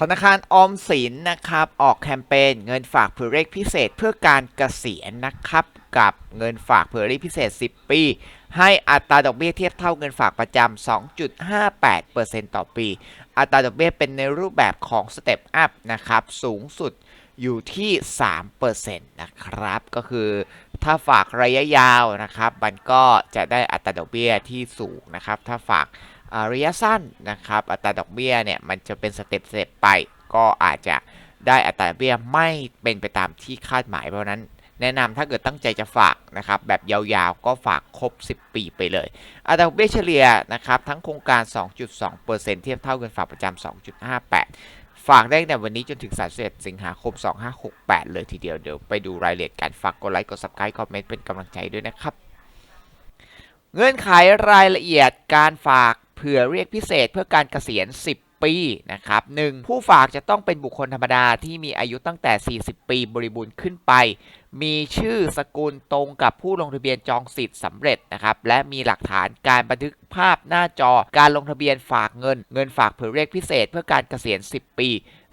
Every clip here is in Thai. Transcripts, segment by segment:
ธนาคารออมสินนะครับออกแคมเปญเงินฝากเผื่อเลขพิเศษเพื่อการเกษียณนะครับกับเงินฝากเผื่อเลขพิเศษ 10 ปี ให้อัตราดอกเบี้ยเทียบเท่าเงินฝากประจำ 2.58%ต่อปี อัตราดอกเบี้ยเป็นในรูปแบบของสเต็ปอัพนะครับสูงสุดอยู่ที่ 3%นะครับ ก็คือถ้าฝากระยะยาวนะครับ มันก็จะได้อัตราดอกเบี้ยที่สูงนะครับ ถ้าฝาก ระยะสั้นนะครับ อัตราดอกเบี้ยเนี่ยมันจะเป็นสเต็ปสเต็ปไป ก็อาจจะได้อัตราดอกเบี้ยไม่เป็นไปตามที่คาดหมายเพราะนั้น แนะนำถ้าเกิดตั้งใจจะฝากนะครับแบบยาวๆก็ฝากครบ 10 ปีไปเลย อัตราดอกเบี้ยเฉลี่ยนะครับทั้งโครงการ 2.2%เทียบเท่าเงินฝากประจำ 2.58ฝากได้แต่วันนี้จนถึง31สิงหาคม 2568 เลยทีเดียว เดี๋ยวไปดูรายละเอียดการฝากกดไลค์ กด subscribe คอมเมนต์เป็นกำลังใจด้วยนะครับ เงื่อนไขรายละเอียดการฝาก เผื่อเรียกพิเศษเพื่อการเกษียณ 10 ปีนะครับ 1. ผู้ฝากจะต้องเป็นบุคคลธรรมดาที่มีอายุตั้งแต่ 40 ปีบริบูรณ์ขึ้นไป มีชื่อสกุลตรงกับผู้ลงทะเบียนจองสิทธิ์สำเร็จนะครับและมีหลักฐานการบันทึกภาพหน้าจอการลงทะเบียนฝากเงิน เงินฝากเผื่อเรียกพิเศษเพื่อการเกษียณ 10 ปี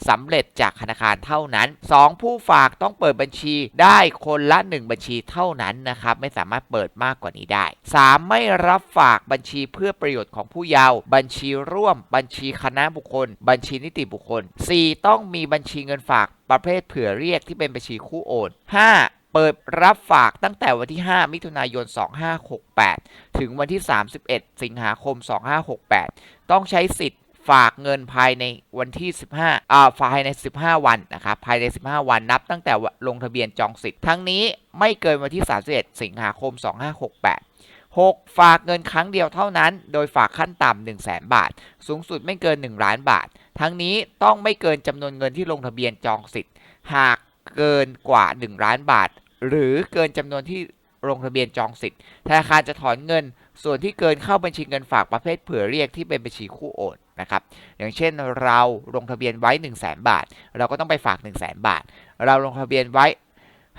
สำเร็จจากธนาคารเท่านั้น 2. ผู้ฝากต้องเปิดบัญชีได้คนละ 1 บัญชีเท่านั้นนะครับ ไม่สามารถเปิดมากกว่านี้ได้ 3. ไม่รับฝากบัญชีเพื่อประโยชน์ของผู้เยาว์บัญชีร่วม บัญชีคณะบุคคล บัญชีนิติบุคคล 4. ต้องมีบัญชีเงินฝากประเภทเผื่อเรียกที่เป็นบัญชีคู่โอน 5. เปิดรับฝากตั้งแต่วันที่ 5 มิถุนายน 2568 ถึงวันที่ 31 สิงหาคม 2568 ต้องใช้สิทธิ์ ฝากเงินภายในวันที่ 15อ่าภายใน 15 วันนะครับภายใน 15 วันนับตั้งแต่ลงทะเบียนจองสิทธิ์ทั้งนี้ไม่เกินวันที่ 31 สิงหาคม 2568 6. ฝากเงินครั้งเดียวเท่านั้น โดยฝากขั้นต่ำ1 0 0 0 0แบาท สูงสุดไม่เกิน 1 ล้านบาท ทั้งนี้ต้องไม่เกินจำนวนเงินที่ลงทะเบียนจองสิทธิ์ หากเกินกว่า 1 ล้านบาท หรือเกินจำนวนที่ลงทะเบียนจองสิทธิ์ ธนาคารจะถอนเงิน ส่วนที่เกินเข้าบัญชีเงินฝากประเภทเผื่อเรียกที่เป็นบัญชีคู่โอน นะครับ อย่างเช่นเราลงทะเบียนไว้ 1 0 0 0 0แบาท เราก็ต้องไปฝาก 1 0 0 0 0แบาท เราลงทะเบียนไว้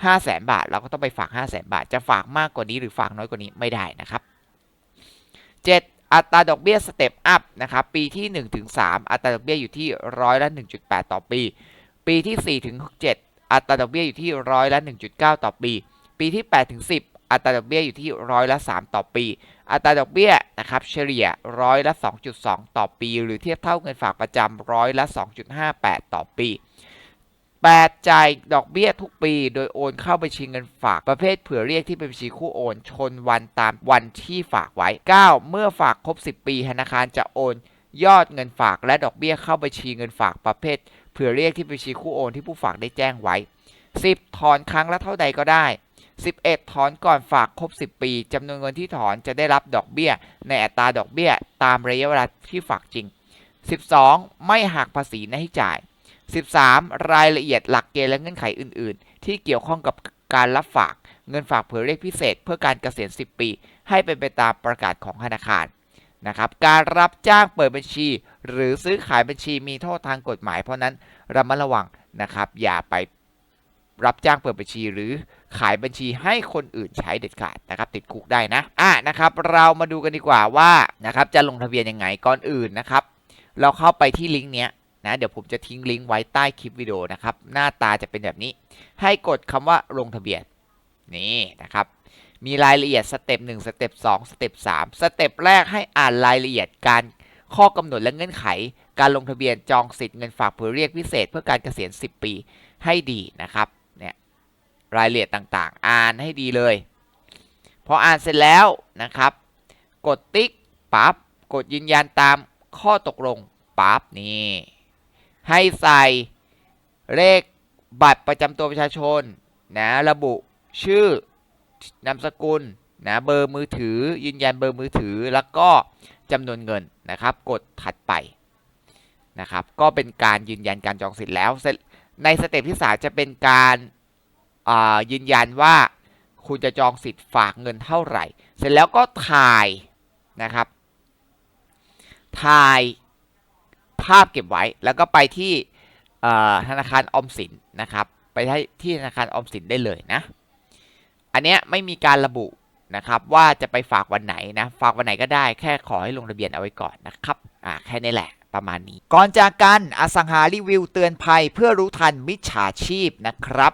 5 0 0แสนบาท เราก็ต้องไปฝาก 5 0 0แสนบาท จะฝากมากกว่านี้หรือฝากน้อยกว่านี้ไม่ได้นะครับ 7. อัตราดอกเบี้ยสเต็ปอัพนะครับปีที่1ถึง3อัตราดอกเบี้ยอยู่ที่ร้อยละ 1.8 ต่อปี ปีที่4ถึง7อัตราดอกเบี้ยอยู่ที่ร้อยละ 1.9 ต่อปี ปีที่8ถึง10 อัตราดอกเบี้ยอยู่ที่ร้อยละ 3 ต่อปี อัตราดอกเบี้ยนะครับเฉลี่ยร้อยละ 2.2 ต่อปี หรือเทียบเท่าเงินฝากประจำร้อยละ 2.58 ต่อปี 8 จ่ายดอกเบี้ยทุกปี โดยโอนเข้าบัญชีเงินฝากประเภทเผื่อเรียกที่เป็นบัญชีคู่โอน ชนวันตามวันที่ฝากไว้ 9 เมื่อฝากครบ 10 ปีธนาคารจะโอนยอดเงินฝากและดอกเบี้ยเข้าบัญชีเงินฝากประเภท เผื่อเรียกที่เป็นบัญชีคู่โอนที่ผู้ฝากได้แจ้งไว้ 10 ถอนครั้งละเท่าใดก็ได้ 11 ถอนก่อนฝากครบ 10 ปีจำนวนเงินที่ถอนจะได้รับดอกเบี้ย ในอัตราดอกเบี้ย ตามระยะเวลาที่ฝากจริง 12 ไม่หักภาษีหน้าที่จ่าย 13 รายละเอียดหลักเกณฑ์และเงื่อนไขอื่น ๆ ที่เกี่ยวข้องกับการรับฝากเงินฝากเผื่อเรียกพิเศษ เพื่อการเกษียณ 10 ปี ให้เป็นไปตามประกาศของธนาคารนะครับ การรับจ้างเปิดบัญชี หรือซื้อขายบัญชีมีโทษทางกฎหมาย เพราะนั้นระมัดระวังนะครับ อย่าไป รับจ้างเปิดบัญชี หรือขายบัญชีให้คนอื่นใช้เด็ดขาดนะครับติดคุกได้นะอะนะครับเรามาดูกันดีกว่าว่านะครับจะลงทะเบียนยังไงก่อนอื่นนะครับเราเข้าไปที่ลิงก์เนี้ยนะเดี๋ยวผมจะทิ้งลิงก์ไว้ใต้คลิปวิดีโอนะครับหน้าตาจะเป็นแบบนี้ ให้กดคำว่าลงทะเบียนนี่นะครับมีรายละเอียดสเต็ป1สเต็ป2สเต็ป3สเต็ปแรกให้อ่านรายละเอียดการข้อกำหนดและเงื่อนไข การลงทะเบียนจองสิทธิ์เงินฝากเผื่อเรียกพิเศษ เพื่อการเกษียณ 10 ปีให้ดีนะครับ รายละเอียดต่างๆ อ่านให้ดีเลย พออ่านเสร็จแล้วนะครับ กดติ๊กปั๊บกดยืนยันตามข้อตกลงปั๊บนี่ให้ใส่เลขบัตรประจำตัวประชาชนนะระบุชื่อนามสกุลนะเบอร์มือถือยืนยันเบอร์มือถือแล้วก็จำนวนเงินนะครับ กดถัดไปนะครับ ก็เป็นการยืนยันการจองสิทธิ์แล้วในสเต็ปที่ 3 จะเป็นการ ยืนยันว่าคุณจะจองสิทธิ์ฝากเงินเท่าไหร่ เสร็จแล้วก็ถ่ายนะครับ ถ่ายภาพเก็บไว้ แล้วก็ไปที่ธนาคารออมสินนะครับ ไปที่ธนาคารออมสินได้เลยนะ อันเนี้ยไม่มีการระบุนะครับว่าจะไปฝากวันไหนนะ ฝากวันไหนก็ได้แค่ขอให้ลงทะเบียนเอาไว้ก่อนนะครับ อ่าแค่นี้แหละประมาณนี้ ก่อนจากกันอสังหารีวิวเตือนภัยเพื่อรู้ทันมิจฉาชีพนะครับ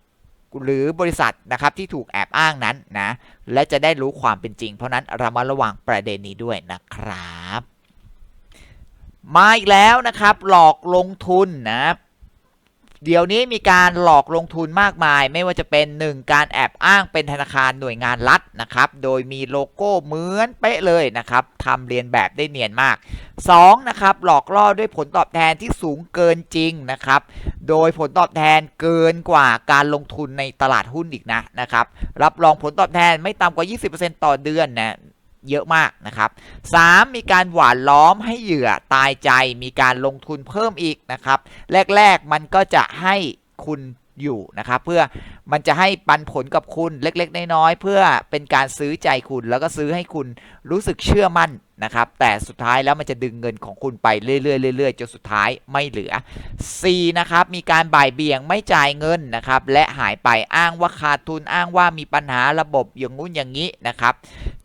หรือบริษัทนะครับที่ถูกแอบอ้างนั้นนะและจะได้รู้ความเป็นจริง เพราะนั้นเรามาระวังประเด็นนี้ด้วยนะครับ มาอีกแล้วนะครับ หลอกลงทุนนะเดี๋ยวนี้มีการหลอกลงทุนมากมาย ไม่ว่าจะเป็น 1 การแอบอ้างเป็นธนาคารหน่วยงานรัฐนะครับ โดยมีโลโก้เหมือนเป๊ะเลยนะครับทำเรียนแบบได้เนียนมาก 2. นะครับหลอกล่อด้วยผลตอบแทนที่สูงเกินจริงนะครับ โดยผลตอบแทนเกินกว่าการลงทุนในตลาดหุ้นอีกนะนะครับ รับรองผลตอบแทนไม่ต่ำกว่า 20%ต่อเดือนนะเยอะมากนะครับ 3. มีการหวานล้อมให้เหยื่อตายใจ มีการลงทุนเพิ่มอีกนะครับ แรก ๆ มันก็จะให้คุณอยู่นะครับเพื่อมันจะให้ปันผลกับคุณเล็ก ๆ น้อยๆเพื่อเป็นการซื้อใจคุณแล้วก็ซื้อให้คุณรู้สึกเชื่อมั่น นะครับ แต่สุดท้ายแล้วมันจะดึงเงินของคุณไปเรื่อยๆเรื่อยๆจนสุดท้ายไม่เหลือ C นะครับ มีการบ่ายเบี่ยงไม่จ่ายเงินนะครับ และหายไปอ้างว่าขาดทุนอ้างว่ามีปัญหาระบบอย่างงู้นอย่างนี้นะครับ